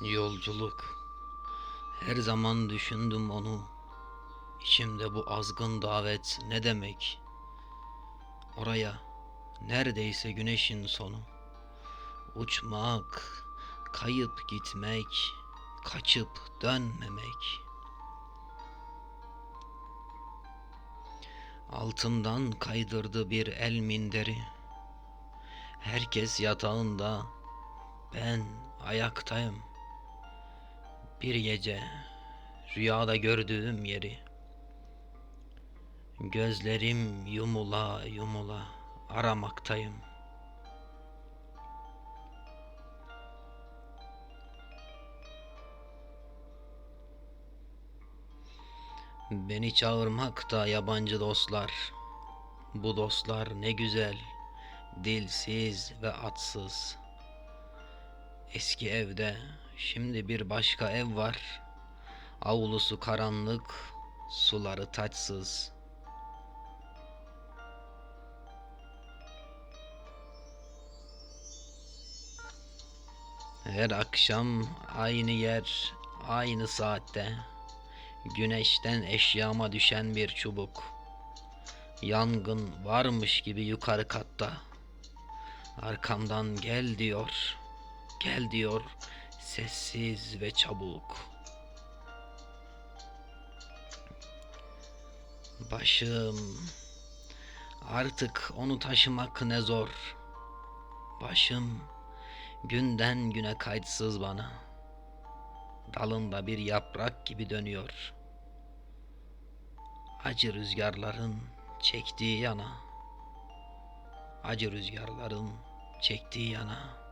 Yolculuk. Her zaman düşündüm onu. İçimde bu azgın davet ne demek? Oraya neredeyse güneşin sonu. Uçmak, kayıp gitmek, kaçıp dönmemek. Altımdan kaydırdı bir el minderi. Herkes yatağında, ben ayaktayım. Bir gece rüyada gördüğüm yeri. Gözlerim yumula yumula aramaktayım. Beni çağırmakta yabancı dostlar. Bu dostlar ne güzel, dilsiz ve atsız. Eski evde şimdi bir başka ev var. Avlusu karanlık, suları taçsız. Her akşam aynı yer, aynı saatte. Güneşten eşyama düşen bir çubuk. Yangın varmış gibi yukarı katta. Arkamdan gel diyor. Gel diyor sessiz ve çabuk. Başım artık onu taşımak ne zor. Başım günden güne kayıtsız bana. Dalında bir yaprak gibi dönüyor. Acı rüzgarların çektiği yana. Acı rüzgarların çektiği yana.